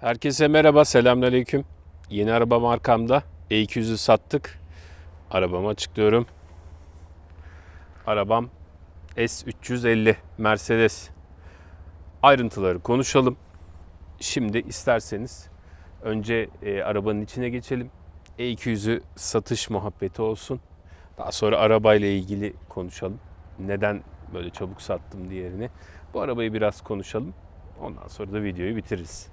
Herkese merhaba, selamünaleyküm. Yeni araba markamda E200'ü sattık. Arabamı açıklıyorum. Arabam S350 Mercedes. Ayrıntıları konuşalım. Şimdi isterseniz önce e, arabanın içine geçelim. E200'ü satış muhabbeti olsun. Daha sonra arabayla ilgili konuşalım. Neden böyle çabuk sattım diğerini. Bu arabayı biraz konuşalım. Ondan sonra da videoyu bitiririz.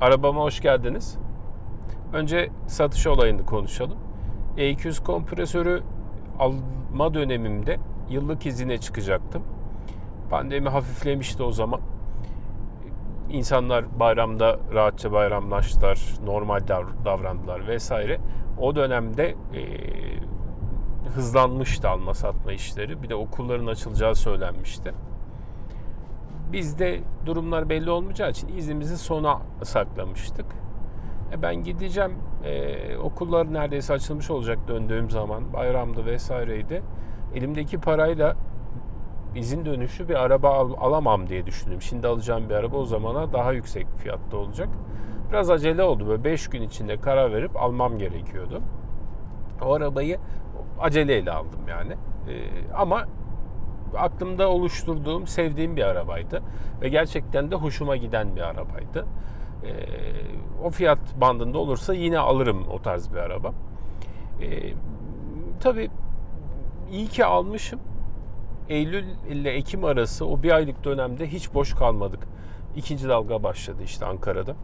Arabama hoş geldiniz. Önce satış olayını konuşalım. E200 kompresörü alma dönemimde yıllık izine çıkacaktım. Pandemi hafiflemişti o zaman. İnsanlar bayramda rahatça bayramlaştılar, normal dav- davrandılar vesaire. O dönemde e, hızlanmıştı alma satma işleri. Bir de okulların açılacağı söylenmişti. Bizde durumlar belli olmayacağı için iznimizi sona saklamıştık. E ben gideceğim. E, okullar neredeyse açılmış olacak döndüğüm zaman. Bayramdı vesaireydi. Elimdeki parayla izin dönüşü bir araba al- alamam diye düşündüm. Şimdi alacağım bir araba o zamana daha yüksek fiyatta olacak. Biraz acele oldu. Böyle 5 gün içinde karar verip almam gerekiyordu. O arabayı aceleyle aldım yani. E, ama aklımda oluşturduğum, sevdiğim bir arabaydı. Ve gerçekten de hoşuma giden bir arabaydı. Ee, o fiyat bandında olursa yine alırım o tarz bir araba. Ee, tabii iyi ki almışım. Eylül ile Ekim arası o bir aylık dönemde hiç boş kalmadık. İkinci dalga başladı işte Ankara'da.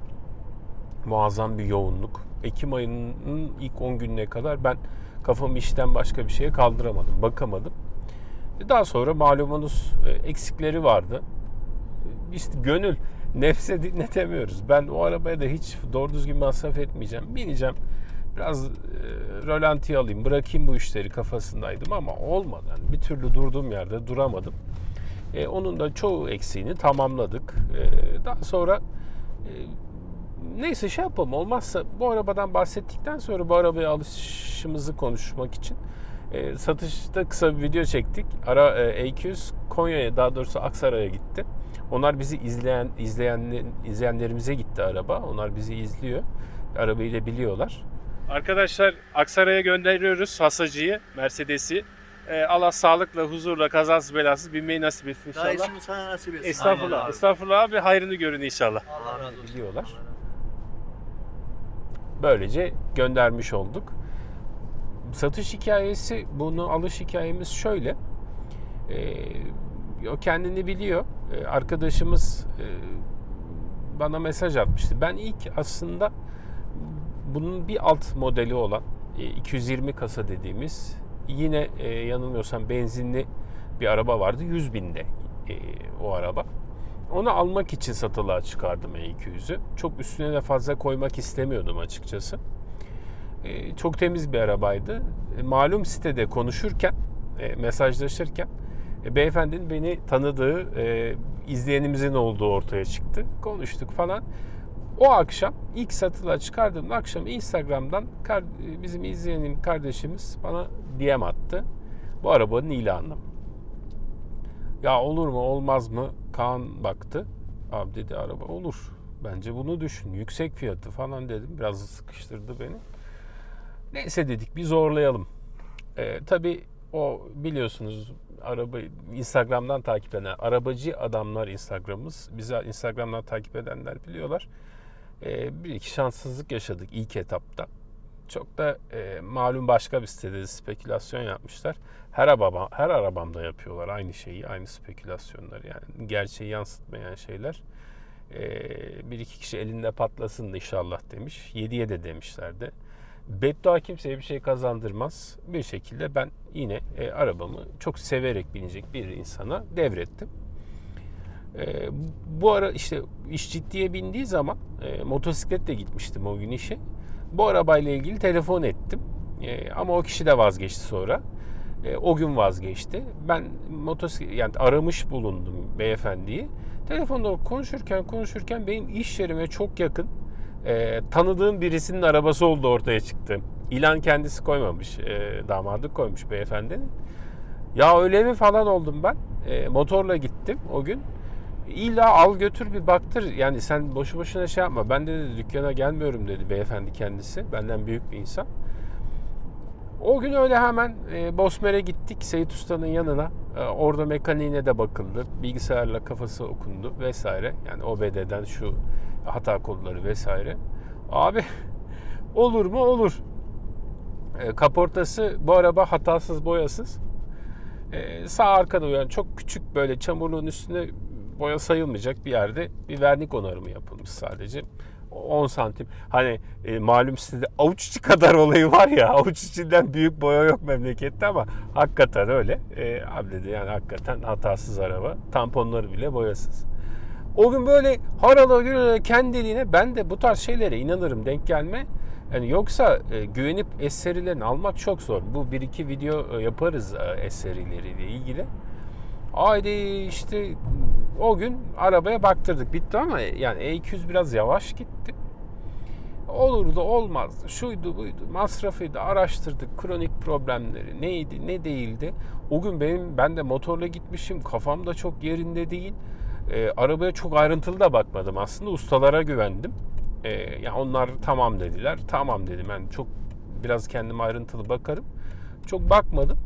Muazzam bir yoğunluk. Ekim ayının ilk 10 gününe kadar ben kafamı işten başka bir şeye kaldıramadım, bakamadım. Daha sonra malumunuz e, eksikleri vardı. İşte gönül, nefse dinletemiyoruz. Ben o arabaya da hiç doğru düzgün masraf etmeyeceğim. Bineceğim, biraz e, rölantiye alayım, bırakayım bu işleri kafasındaydım ama olmadı. Yani bir türlü durduğum yerde duramadım. E, onun da çoğu eksiğini tamamladık. E, daha sonra e, neyse şey yapalım olmazsa bu arabadan bahsettikten sonra bu arabaya alışımızı konuşmak için e, satışta kısa bir video çektik. Ara e, E200 Konya'ya daha doğrusu Aksaray'a gitti. Onlar bizi izleyen izleyen izleyenlerimize gitti araba. Onlar bizi izliyor. Arabayı da biliyorlar. Arkadaşlar Aksaray'a gönderiyoruz hasacıyı, Mercedes'i. E, Allah sağlıkla, huzurla, kazasız belasız binmeyi nasip etsin Daha inşallah. iyisini sana nasip etsin. Estağfurullah. Aynen abi. Estağfurullah abi hayrını görün inşallah. Allah razı olsun. Biliyorlar. Böylece göndermiş olduk. Satış hikayesi, bunu alış hikayemiz şöyle. Ee, o kendini biliyor. Ee, arkadaşımız e, bana mesaj atmıştı. Ben ilk aslında bunun bir alt modeli olan e, 220 kasa dediğimiz yine e, yanılmıyorsam benzinli bir araba vardı. 100 binde e, o araba. Onu almak için satılığa çıkardım E200'ü. Çok üstüne de fazla koymak istemiyordum açıkçası. E, çok temiz bir arabaydı. E, malum sitede konuşurken, e, mesajlaşırken e, beyefendinin beni tanıdığı, izleyenimizin olduğu ortaya çıktı. Konuştuk falan. O akşam ilk satılığa çıkardığım akşam Instagram'dan bizim izleyenim kardeşimiz bana DM attı. Bu arabanın ilanı. Ya olur mu olmaz mı? Kaan baktı. Abi dedi araba olur. Bence bunu düşün. Yüksek fiyatı falan dedim. Biraz sıkıştırdı beni. Neyse dedik bir zorlayalım. Ee, tabii o biliyorsunuz araba Instagram'dan takip eden arabacı adamlar Instagram'ımız. Bizi Instagram'dan takip edenler biliyorlar. Ee, bir iki şanssızlık yaşadık ilk etapta. Çok da e, malum başka bir sitede de spekülasyon yapmışlar. Her araba her arabamda yapıyorlar aynı şeyi, aynı spekülasyonları yani gerçeği yansıtmayan şeyler. Ee, bir iki kişi elinde patlasın inşallah demiş. Yediye de demişlerdi. Beddua kimseye bir şey kazandırmaz. Bir şekilde ben yine e, arabamı çok severek binecek bir insana devrettim. E, bu ara işte iş ciddiye bindiği zaman e, motosikletle gitmiştim o gün işe. Bu arabayla ilgili telefon ettim. E, ama o kişi de vazgeçti sonra. E, o gün vazgeçti. Ben motosiklet yani aramış bulundum beyefendiyi. Telefonda konuşurken konuşurken benim iş yerime çok yakın e, tanıdığım birisinin arabası olduğu ortaya çıktı. İlan kendisi koymamış. E, damadı koymuş beyefendinin. Ya öyle mi falan oldum ben. E, motorla gittim o gün. İlla al götür bir baktır. Yani sen boşu boşuna şey yapma. Ben de dedi, dükkana gelmiyorum dedi beyefendi kendisi. Benden büyük bir insan. O gün öyle hemen e, Bosmer'e gittik Seyit Usta'nın yanına. E, orada mekaniğine de bakıldı. Bilgisayarla kafası okundu vesaire. Yani OBD'den şu hata kodları vesaire. Abi olur mu? Olur. E, kaportası bu araba hatasız boyasız. E, sağ arkada uyan çok küçük böyle çamurluğun üstüne boya sayılmayacak bir yerde bir vernik onarımı yapılmış sadece. 10 santim. Hani e, malum sitede avuç içi kadar olayı var ya avuç içinden büyük boya yok memlekette ama hakikaten öyle. E, abi dedi yani hakikaten hatasız araba. Tamponları bile boyasız. O gün böyle harala gürele kendiliğine ben de bu tarz şeylere inanırım denk gelme. Yani yoksa e, güvenip eserilerini almak çok zor. Bu bir iki video e, yaparız e, eserileriyle ilgili. Haydi işte o gün arabaya baktırdık bitti ama yani E200 biraz yavaş gitti. Olurdu olmazdı şuydu buydu masrafıydı araştırdık kronik problemleri neydi ne değildi. O gün benim ben de motorla gitmişim kafam da çok yerinde değil. E, arabaya çok ayrıntılı da bakmadım aslında ustalara güvendim. E, yani onlar tamam dediler tamam dedim ben çok biraz kendim ayrıntılı bakarım. Çok bakmadım.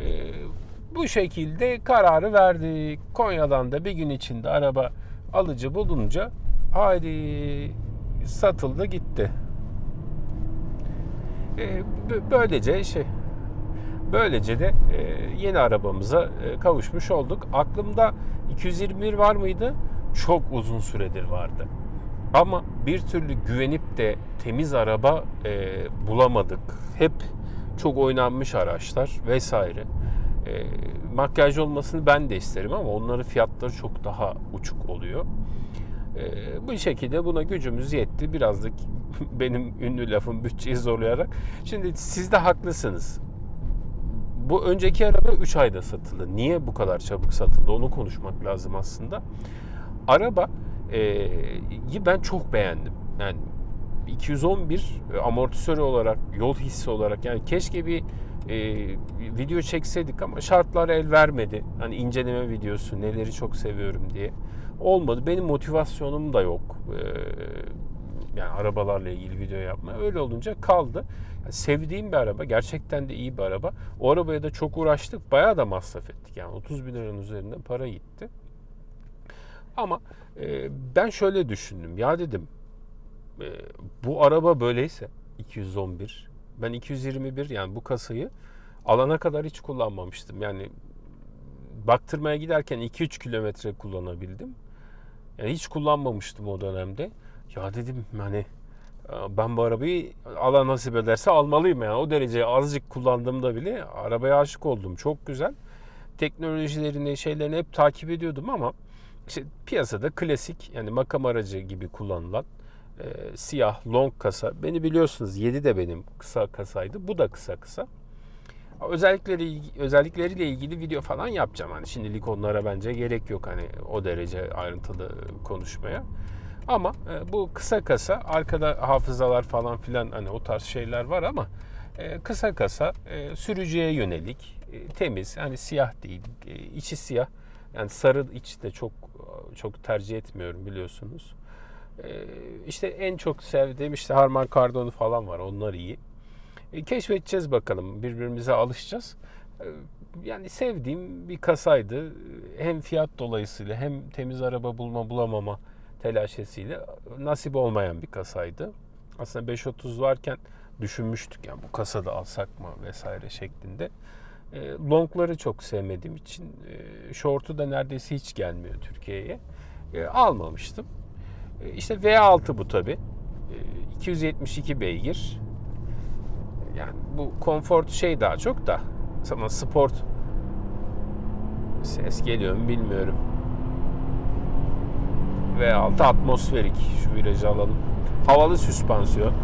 E, bu şekilde kararı verdik. Konya'dan da bir gün içinde araba alıcı bulunca haydi satıldı gitti. E, böylece şey böylece de e, yeni arabamıza e, kavuşmuş olduk. Aklımda 221 var mıydı? Çok uzun süredir vardı. Ama bir türlü güvenip de temiz araba e, bulamadık. Hep çok oynanmış araçlar vesaire. Makyaj olmasını ben de isterim ama onların fiyatları çok daha uçuk oluyor. E, bu şekilde buna gücümüz yetti. Biraz da benim ünlü lafım bütçeyi zorlayarak. Şimdi siz de haklısınız. Bu önceki araba 3 ayda satıldı. Niye bu kadar çabuk satıldı onu konuşmak lazım aslında. Araba e, ben çok beğendim. Yani 211 amortisör olarak, yol hissi olarak yani keşke bir e, video çekseydik ama şartlar el vermedi. Hani inceleme videosu neleri çok seviyorum diye. Olmadı. Benim motivasyonum da yok. E, yani arabalarla ilgili video yapma. Öyle olunca kaldı. Yani sevdiğim bir araba. Gerçekten de iyi bir araba. O arabaya da çok uğraştık. Bayağı da masraf ettik. Yani 30 bin liranın üzerinde para gitti. Ama e, ben şöyle düşündüm. Ya dedim e, bu araba böyleyse 211 ben 221 yani bu kasayı alana kadar hiç kullanmamıştım. Yani baktırmaya giderken 2-3 kilometre kullanabildim. Yani hiç kullanmamıştım o dönemde. Ya dedim hani ben bu arabayı Allah nasip ederse almalıyım yani. O derece azıcık kullandığımda bile arabaya aşık oldum. Çok güzel. Teknolojilerini, şeylerini hep takip ediyordum ama işte piyasada klasik yani makam aracı gibi kullanılan e, siyah long kasa. Beni biliyorsunuz 7 de benim kısa kasaydı. Bu da kısa kısa. Özellikleri özellikleriyle ilgili video falan yapacağım. Hani şimdilik onlara bence gerek yok hani o derece ayrıntılı konuşmaya. Ama e, bu kısa kasa arkada hafızalar falan filan hani o tarz şeyler var ama e, kısa kasa e, sürücüye yönelik e, temiz hani siyah değil e, içi siyah yani sarı iç de çok çok tercih etmiyorum biliyorsunuz. Ee, işte en çok sevdiğim işte Harman Kardon'u falan var. Onlar iyi. E, keşfedeceğiz bakalım. Birbirimize alışacağız. E, yani sevdiğim bir kasaydı. Hem fiyat dolayısıyla hem temiz araba bulma bulamama telaşesiyle nasip olmayan bir kasaydı. Aslında 530 varken düşünmüştük yani bu kasada alsak mı vesaire şeklinde. E, longları çok sevmediğim için e, short'u da neredeyse hiç gelmiyor Türkiye'ye. E, almamıştım. E, işte V6 bu tabi. E, 272 beygir. Yani bu konfor şey daha çok da ama sport ses geliyor mu bilmiyorum. V6 atmosferik. Şu virajı alalım. Havalı süspansiyon.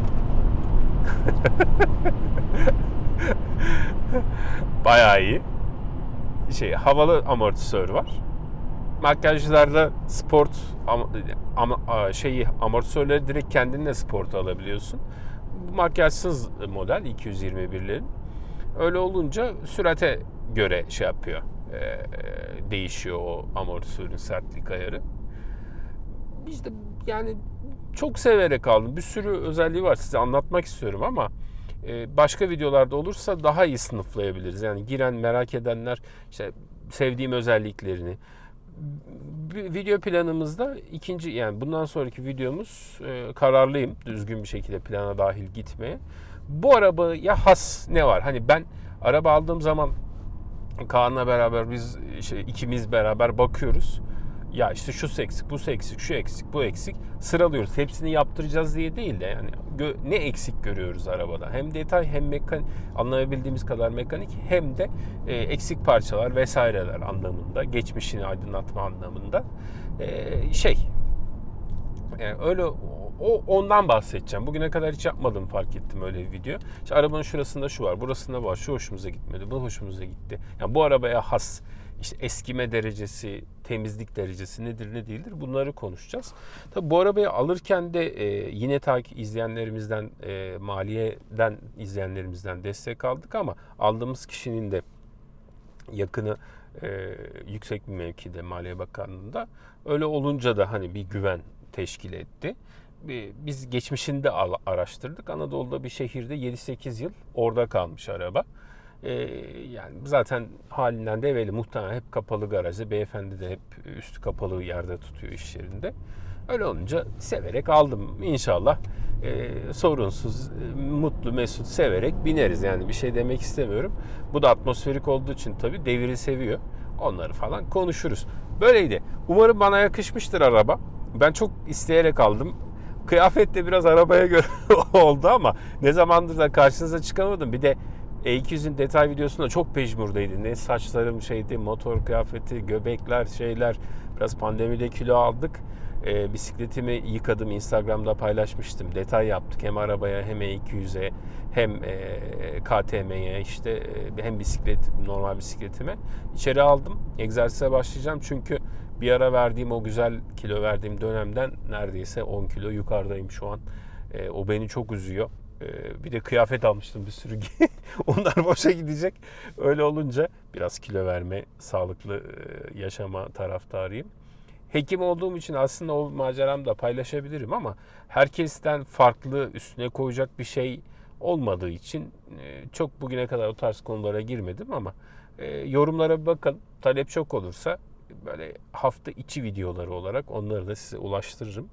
Bayağı iyi. Şey havalı amortisör var. Makyajlarda sport ama, ama şeyi amortisörleri direkt kendinle sport alabiliyorsun. Makyajsız model 221'lerin. Öyle olunca sürate göre şey yapıyor. e, değişiyor o amortisörün sertlik ayarı. De yani çok severek aldım. Bir sürü özelliği var size anlatmak istiyorum ama e, başka videolarda olursa daha iyi sınıflayabiliriz. Yani giren merak edenler işte sevdiğim özelliklerini. Video planımızda ikinci yani bundan sonraki videomuz e, kararlıyım düzgün bir şekilde plana dahil gitmeye. Bu arabaya has ne var? Hani ben araba aldığım zaman Kaan'la beraber biz işte ikimiz beraber bakıyoruz. Ya işte şu eksik, bu eksik, şu eksik, bu eksik sıralıyoruz. Hepsini yaptıracağız diye değil de yani ne eksik görüyoruz arabada. Hem detay hem mekanik anlayabildiğimiz kadar mekanik hem de e, eksik parçalar vesaireler anlamında, geçmişini aydınlatma anlamında e, şey yani öyle o ondan bahsedeceğim. Bugüne kadar hiç yapmadım fark ettim öyle bir video. İşte arabanın şurasında şu var, burasında var, şu hoşumuza gitmedi, bu hoşumuza gitti. Yani bu arabaya has işte eskime derecesi, temizlik derecesi nedir ne değildir bunları konuşacağız. Tabi bu arabayı alırken de e, yine takip izleyenlerimizden, e, maliyeden izleyenlerimizden destek aldık ama aldığımız kişinin de yakını e, yüksek bir mevkide Maliye Bakanlığı'nda. Öyle olunca da hani bir güven teşkil etti. Bir- Biz geçmişinde araştırdık. Anadolu'da bir şehirde 7-8 yıl orada kalmış araba. E, yani zaten halinden de evveli muhtemelen hep kapalı garajda. Beyefendi de hep üstü kapalı yerde tutuyor iş yerinde. Öyle olunca severek aldım. İnşallah e, sorunsuz, e, mutlu, mesut severek bineriz. Yani bir şey demek istemiyorum. Bu da atmosferik olduğu için tabii deviri seviyor. Onları falan konuşuruz. Böyleydi. Umarım bana yakışmıştır araba. Ben çok isteyerek aldım. Kıyafet de biraz arabaya göre oldu ama ne zamandır da karşınıza çıkamadım. Bir de E200'ün detay videosunda çok pejmurdaydı. Ne saçlarım şeydi, motor kıyafeti, göbekler, şeyler. Biraz pandemide kilo aldık. E, bisikletimi yıkadım. Instagram'da paylaşmıştım. Detay yaptık. Hem arabaya hem E200'e hem e, KTM'ye işte e, hem bisiklet normal bisikletime içeri aldım. Egzersize başlayacağım çünkü bir ara verdiğim o güzel kilo verdiğim dönemden neredeyse 10 kilo yukarıdayım şu an. E, o beni çok üzüyor. E, bir de kıyafet almıştım bir sürü. Onlar boşa gidecek. Öyle olunca biraz kilo verme, sağlıklı e, yaşama taraftarıyım. Hekim olduğum için aslında o maceramı da paylaşabilirim ama herkesten farklı üstüne koyacak bir şey olmadığı için e, çok bugüne kadar o tarz konulara girmedim ama e, yorumlara bakalım. Talep çok olursa böyle hafta içi videoları olarak onları da size ulaştırırım.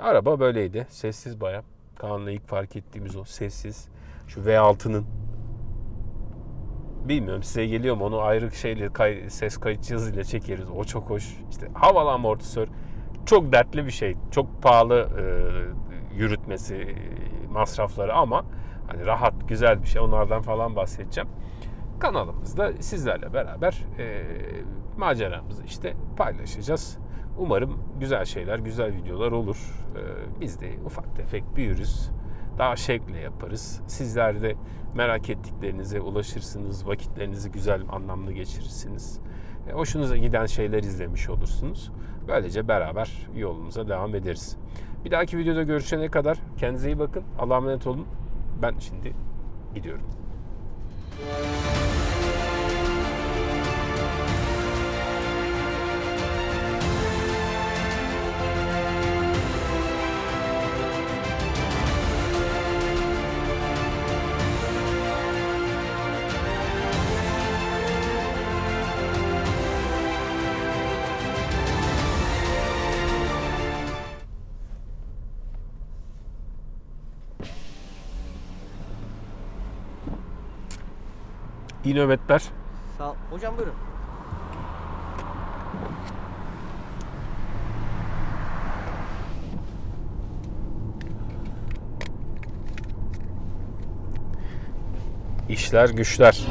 Araba böyleydi. Sessiz baya. Kaan'la ilk fark ettiğimiz o sessiz. Şu V6'nın Bilmiyorum size geliyor mu onu ayrı şeyle kay- ses kayıt cihazıyla çekeriz. O çok hoş. İşte havalı amortisör çok dertli bir şey. Çok pahalı e, yürütmesi e, masrafları ama hani rahat güzel bir şey. Onlardan falan bahsedeceğim. Kanalımızda sizlerle beraber e, maceramızı işte paylaşacağız. Umarım güzel şeyler, güzel videolar olur. E, biz de ufak tefek büyürüz daha şevkle yaparız. Sizler de merak ettiklerinize ulaşırsınız. Vakitlerinizi güzel, anlamlı geçirirsiniz. E, hoşunuza giden şeyler izlemiş olursunuz. Böylece beraber yolumuza devam ederiz. Bir dahaki videoda görüşene kadar kendinize iyi bakın. Allah'a emanet olun. Ben şimdi gidiyorum. İyi nöbetler. Sağ ol. Hocam buyurun. İşler güçler.